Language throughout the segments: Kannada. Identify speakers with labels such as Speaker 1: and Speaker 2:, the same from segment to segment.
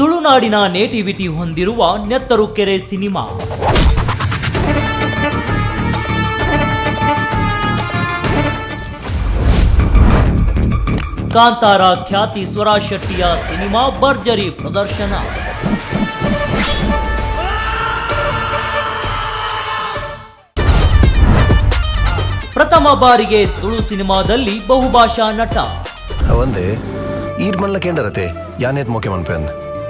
Speaker 1: ತುಳುನಾಡಿನ ನೇಟಿವಿಟಿ ಹೊಂದಿರುವ ನೆತ್ತರು ಕೆರೆ ಸಿನಿಮಾ. ಕಾಂತಾರ ಖ್ಯಾತಿ ಸ್ವರಾಜ್ ಶೆಟ್ಟಿಯ ಸಿನಿಮಾ ಭರ್ಜರಿ ಪ್ರದರ್ಶನ. ಪ್ರಥಮ ಬಾರಿಗೆ ತುಳು ಸಿನಿಮಾದಲ್ಲಿ ಬಹುಭಾಷಾ ನಟ.
Speaker 2: ಒಂದೇ. ಈರ್ ಮನ್ಲ ಕೇಂಡರತೆ ಮುಖ್ಯಮಂತ್ರಿ ಏತ್ ಮೊಕೆ ಮನ್ಪೆನ್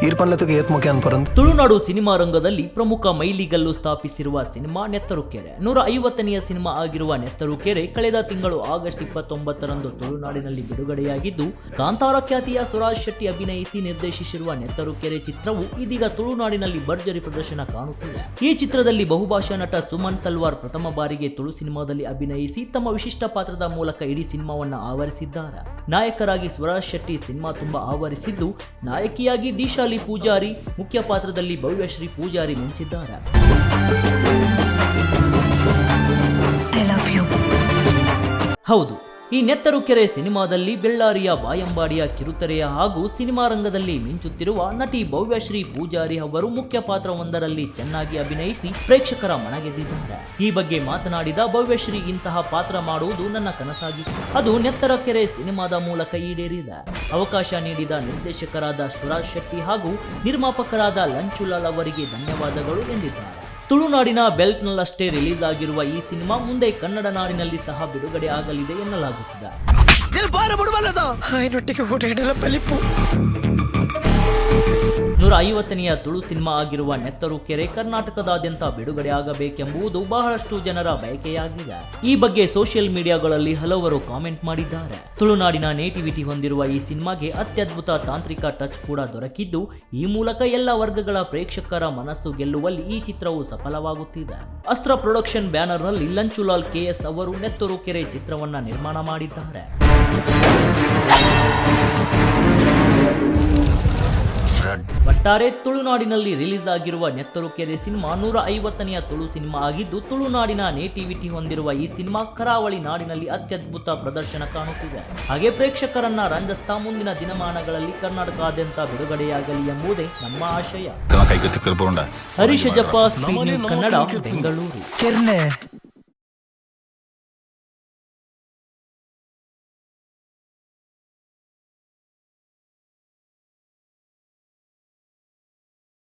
Speaker 2: ಏತ್ ಮುಖ್ಯ
Speaker 1: ತುಳುನಾಡು ಸಿನಿಮಾ ರಂಗದಲ್ಲಿ ಪ್ರಮುಖ ಮೈಲಿಗಲ್ಲು ಸ್ಥಾಪಿಸಿರುವ ಸಿನಿಮಾ ನೆತ್ತರು ಕೆರೆ ನೂರ ಐವತ್ತನೆಯ ಸಿನಿಮಾ ಆಗಿರುವ ನೆತ್ತರು ಕೆರೆ ಕಳೆದ ತಿಂಗಳು ಆಗಸ್ಟ್ ಇಪ್ಪತ್ತೊಂಬತ್ತರಂದು ತುಳುನಾಡಿನಲ್ಲಿ ಬಿಡುಗಡೆಯಾಗಿದ್ದು, ಕಾಂತಾರ ಖ್ಯಾತಿಯ ಸುರಾಜ್ ಶೆಟ್ಟಿ ಅಭಿನಯಿಸಿ ನಿರ್ದೇಶಿಸಿರುವ ನೆತ್ತರು ಕೆರೆ ಚಿತ್ರವು ಇದೀಗ ತುಳುನಾಡಿನಲ್ಲಿ ಭರ್ಜರಿ ಪ್ರದರ್ಶನ ಕಾಣುತ್ತಿದೆ. ಈ ಚಿತ್ರದಲ್ಲಿ ಬಹುಭಾಷಾ ನಟ ಸುಮನ್ ತಲ್ವಾರ್ ಪ್ರಥಮ ಬಾರಿಗೆ ತುಳು ಸಿನಿಮಾದಲ್ಲಿ ಅಭಿನಯಿಸಿ ತಮ್ಮ ವಿಶಿಷ್ಟ ಪಾತ್ರದ ಮೂಲಕ ಇಡೀ ಸಿನಿಮಾವನ್ನು ಆವರಿಸಿದ್ದಾರೆ. ನಾಯಕರಾಗಿ ಸುರಾಜ್ ಶೆಟ್ಟಿ ಸಿನಿಮಾ ತುಂಬಾ ಆವರಿಸಿದ್ದು, ನಾಯಕಿಯಾಗಿ ದೀಶಾಲಿ ಪೂಜಾರಿ ಮುಖ್ಯ ಪಾತ್ರದಲ್ಲಿ ಭವ್ಯಶ್ರೀ ಪೂಜಾರಿ ಮಿಂಚಿದ್ದಾರೆ. ಹೌದು ಈ ನೆತ್ತರು ಕೆರೆ ಸಿನಿಮಾದಲ್ಲಿ ಬೆಳ್ಳಾರಿಯ ಬಾಯಂಬಾಡಿಯ ಕಿರುತೆರೆಯ ಹಾಗೂ ಸಿನಿಮಾ ರಂಗದಲ್ಲಿ ಮಿಂಚುತ್ತಿರುವ ನಟಿ ಭವ್ಯಶ್ರೀ ಪೂಜಾರಿ ಅವರು ಮುಖ್ಯ ಪಾತ್ರವೊಂದರಲ್ಲಿ ಚೆನ್ನಾಗಿ ಅಭಿನಯಿಸಿ ಪ್ರೇಕ್ಷಕರ ಮನಗೆದ್ದಿದ್ದಾರೆ. ಈ ಬಗ್ಗೆ ಮಾತನಾಡಿದ ಭವ್ಯಶ್ರೀ, ಇಂತಹ ಪಾತ್ರ ಮಾಡುವುದು ನನ್ನ ಕನಸಾಗಿತ್ತು. ಅದು ನೆತ್ತರ ಕೆರೆ ಸಿನಿಮಾದ ಮೂಲಕ ಈಡೇರಿದೆ. ಅವಕಾಶ ನೀಡಿದ ನಿರ್ದೇಶಕರಾದ ಸುರಾಜ್ ಶೆಟ್ಟಿ ಹಾಗೂ ನಿರ್ಮಾಪಕರಾದ ಲಂಚುಲಾಲ್ ಅವರಿಗೆ ಧನ್ಯವಾದಗಳು ಎಂದಿದ್ದಾರೆ. ತುಳುನಾಡಿನ ಬೆಲ್ಟ್ನಲ್ಲಷ್ಟೇ ರಿಲೀಸ್ ಆಗಿರುವ ಈ ಸಿನಿಮಾ ಮುಂದೆ ಕನ್ನಡ ನಾಡಿನಲ್ಲಿ ಸಹ ಬಿಡುಗಡೆ ಆಗಲಿದೆ ಎನ್ನಲಾಗುತ್ತಿದೆ. ಇನ್ನೂರ ಐವತ್ತನೆಯ ತುಳು ಸಿನಿಮಾ ಆಗಿರುವ ನೆತ್ತರು ಕೆರೆ ಕರ್ನಾಟಕದಾದ್ಯಂತ ಬಿಡುಗಡೆಯಾಗಬೇಕೆಂಬುದು ಬಹಳಷ್ಟು ಜನರ ಬಯಕೆಯಾಗಿದೆ. ಈ ಬಗ್ಗೆ ಸೋಷಿಯಲ್ ಮೀಡಿಯಾಗಳಲ್ಲಿ ಹಲವರು ಕಾಮೆಂಟ್ ಮಾಡಿದ್ದಾರೆ. ತುಳುನಾಡಿನ ನೇಟಿವಿಟಿ ಹೊಂದಿರುವ ಈ ಸಿನಿಮಾಗೆ ಅತ್ಯದ್ಭುತ ತಾಂತ್ರಿಕ ಟಚ್ ಕೂಡ ದೊರಕಿದ್ದು, ಈ ಮೂಲಕ ಎಲ್ಲ ವರ್ಗಗಳ ಪ್ರೇಕ್ಷಕರ ಮನಸ್ಸು ಗೆಲ್ಲುವಲ್ಲಿ ಈ ಚಿತ್ರವು ಸಫಲವಾಗುತ್ತಿದೆ. ಅಸ್ತ್ರ ಪ್ರೊಡಕ್ಷನ್ ಬ್ಯಾನರ್ನಲ್ಲಿ ಲಂಚುಲಾಲ್ ಕೆಎಸ್ ಅವರು ನೆತ್ತರು ಕೆರೆ ಚಿತ್ರವನ್ನ ನಿರ್ಮಾಣ ಮಾಡಿದ್ದಾರೆ. ಒಟ್ಟಾರೆ ತುಳುನಾಡಿನಲ್ಲಿ ರಿಲೀಸ್ ಆಗಿರುವ ನೆತ್ತರುಕೆರೆ ಸಿನಿಮಾ ನೂರ ಐವತ್ತನೆಯ ತುಳು ಸಿನಿಮಾ ಆಗಿದ್ದು ತುಳುನಾಡಿನ ನೇಟಿವಿಟಿ ಹೊಂದಿರುವ ಈ ಸಿನಿಮಾ ಕರಾವಳಿ ನಾಡಿನಲ್ಲಿ ಅತ್ಯದ್ಭುತ ಪ್ರದರ್ಶನ ಕಾಣುತ್ತಿದೆ. ಹಾಗೆ ಪ್ರೇಕ್ಷಕರನ್ನ ರಂಜಸ್ತಾ ಮುಂದಿನ ದಿನಮಾನಗಳಲ್ಲಿ ಕರ್ನಾಟಕಾದ್ಯಂತ ಬಿಡುಗಡೆಯಾಗಲಿ ಎಂಬುದೇ ನಮ್ಮ ಆಶಯ. ಹರೀಶ್ ಜಪ್ಪ ಕನ್ನಡ ಬೆಂಗಳೂರು.